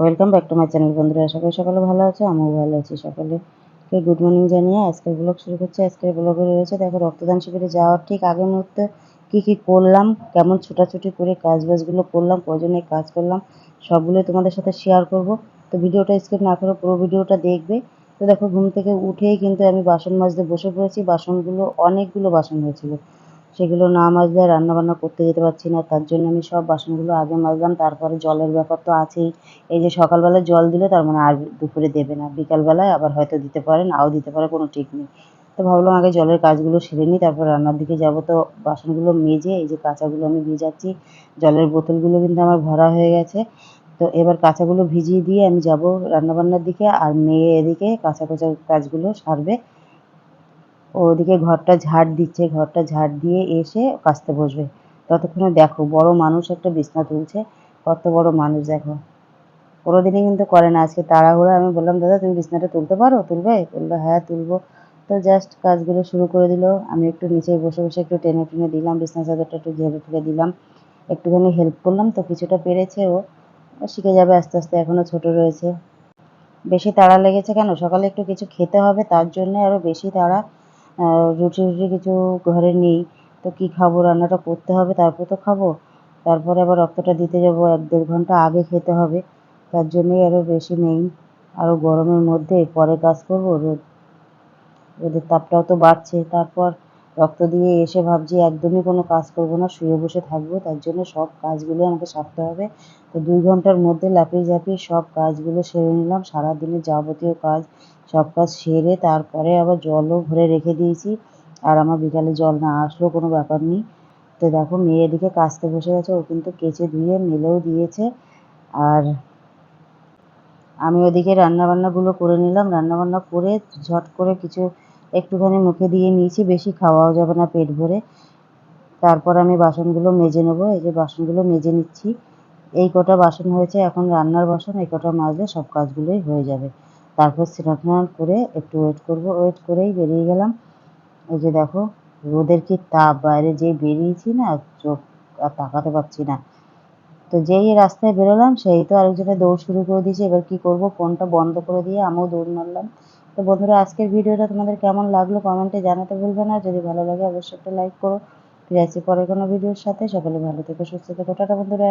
Welcome back to my channel বন্ধুরা। আশা করি সকালে ভালো আছে, আমিও ভালো আছি। সকালে গুড মর্নিং জানিয়ে আজকের ব্লগ শুরু করছি। আজকের ব্লগে রয়েছে, দেখো, রক্তদান শিবিরে যাওয়ার ঠিক আগের মুহূর্তে কী কী করলাম, কেমন ছোটাছুটি করে কাজ বাজগুলো করলাম প্রয়োজনে কাজ করলাম সবগুলোই তোমাদের সাথে শেয়ার করব। তো ভিডিওটা স্কিপ না করে পুরো ভিডিওটা দেখবে। তো দেখো, ঘুম থেকে উঠেই কিন্তু আমি বাসন মাজতে বসে পড়েছি। বাসনগুলো, অনেকগুলো বাসন হয়েছিল। সেগুলো না মাজলে রান্না বান্না করতে যেতে পারছি না, তার জন্য আমি সব বাসনগুলো আগে মাজলাম, তারপরে জলের ব্যাপার তো আছেই। এই যে সকালবেলা জল দিলে তার মানে আর দুপুরে দেবে না, বিকালবেলায় আবার হয়তো দিতে পারে, নাও দিতে পারে, কোনো ঠিক নেই। তো ভাবলাম আগে জলের কাজগুলো সেরে নিই, তারপর রান্নার দিকে যাব। তো বাসনগুলো মেজে এই যে কাঁচাগুলো আমি ভিজাচ্ছি, জলের বোতলগুলো কিন্তু আমার ভরা হয়ে গেছে। তো এবার কাঁচাগুলো ভিজিয়ে দিয়ে আমি যাব রান্নাবান্নার দিকে, আর মেয়ে এদিকে কাঁচা কাঁচা কাজগুলো সারবে। ওদিকে ঘরটা ঝাড় দিচ্ছে, ঘরটা ঝাড় দিয়ে এসে কাচতে বসবে। ততক্ষণে দেখো, বড় মানুষ একটা বিছনা তুলছে। কত বড় মানুষ দেখো। কোনোদিনই কিন্তু করে না। আজকে তাড়াহুড়ো, আমি বললাম, দাদা, তুমি বিছনাটা তুলতে পারো? তুলবে? বলল হ্যাঁ তুলবো। তো জাস্ট কাজগুলো শুরু করে দিল। আমি একটু নিচে বসে বসে একটু টেনে টেনে দিলাম, বিছনা চাদরটা একটু ঝেড়ে ঠেলে দিলাম। একটুখানি হেল্প করলাম তো কিছুটা পেরেছে ও। শিখে যাবে আস্তে আস্তে এখনও ছোট রয়েছে। বেশি তাড়া লেগেছে কেন? সকালে একটু কিছু খেতে হবে, তার জন্য আরও বেশি তাড়া রুটি রুটি কিছু ঘরে নেই, তো কী খাব? রান্নাটা করতে হবে, তারপর তো খাব। তারপরে আবার রক্তটা দিতে যাব, এক দেড় ঘণ্টা আগে খেতে হবে। তার জন্যই আরও বেশি নেই। আরও গরমের মধ্যে পরে কাজ করব, রোদ রোদের তাপটাও তো বাড়ছে। তারপর রক্ত দিয়ে এসে ভাবছি, একদমই কোনো কাজ করব না, শুয়ে বসে থাকব, তার জন্য সব কাজগুলো আমাকে সারতে হবে। তো দুই ঘণ্টার মধ্যে লাফিয়ে ঝাঁপিয়ে সব কাজগুলো সেরে নিলাম সারাদিনের যাবতীয় কাজ, সব কাজ সেরে তারপরে আবার জলও ভরে রেখে দিয়েছি, আর আমার বিকালে জল না আসলেও কোনো ব্যাপার নেই। তো দেখো, মেয়ে এদিকে কাচতে বসে গেছে, ও কিন্তু কেচে ধুয়ে, মেলেও দিয়েছে, আর আমি ওদিকে রান্নাবান্নাগুলো করে নিলাম। রান্নাবান্না করে ঝট করে কিছু একটুখানি মুখে দিয়ে নিয়েছি, বেশি খাওয়াও যাবে না পেট ভরে। তারপর আমি বাসনগুলো মেজে নেব, এই যে বাসনগুলো মেজে নিচ্ছি। এই কটা বাসন হয়েছে, এখন রান্নার বাসন, এই কটা মাজলে সব কাজগুলোই হয়ে যাবে। তারপর স্নান করে একটু ওয়েট করব ওয়েট করেই বেরিয়ে গেলাম। এই যে দেখো, রোদের কি তাপ, বাইরে যেই বেরিয়েছি না, চোখ আর তাকাতে পারছি না। তো যেই রাস্তায় বেরোলাম, সেই তো আরেকজনের দৌড় শুরু করে দিয়েছে, এবার কি করব? ফোনটা বন্ধ করে দিয়ে আমিও দৌড় মারলাম। তো বন্ধুরা, আজকের ভিডিওটা তোমাদের কেমন লাগল কমেন্টে জানাতে ভুলবে না। যদি ভালো লাগে অবশ্যই একটা লাইক করো। ফিরে আসছি পরে কোনো ভিডিওর সাথে। সকলে ভালো থেকো, সুস্থ থেকো। টাটা বন্ধুরা।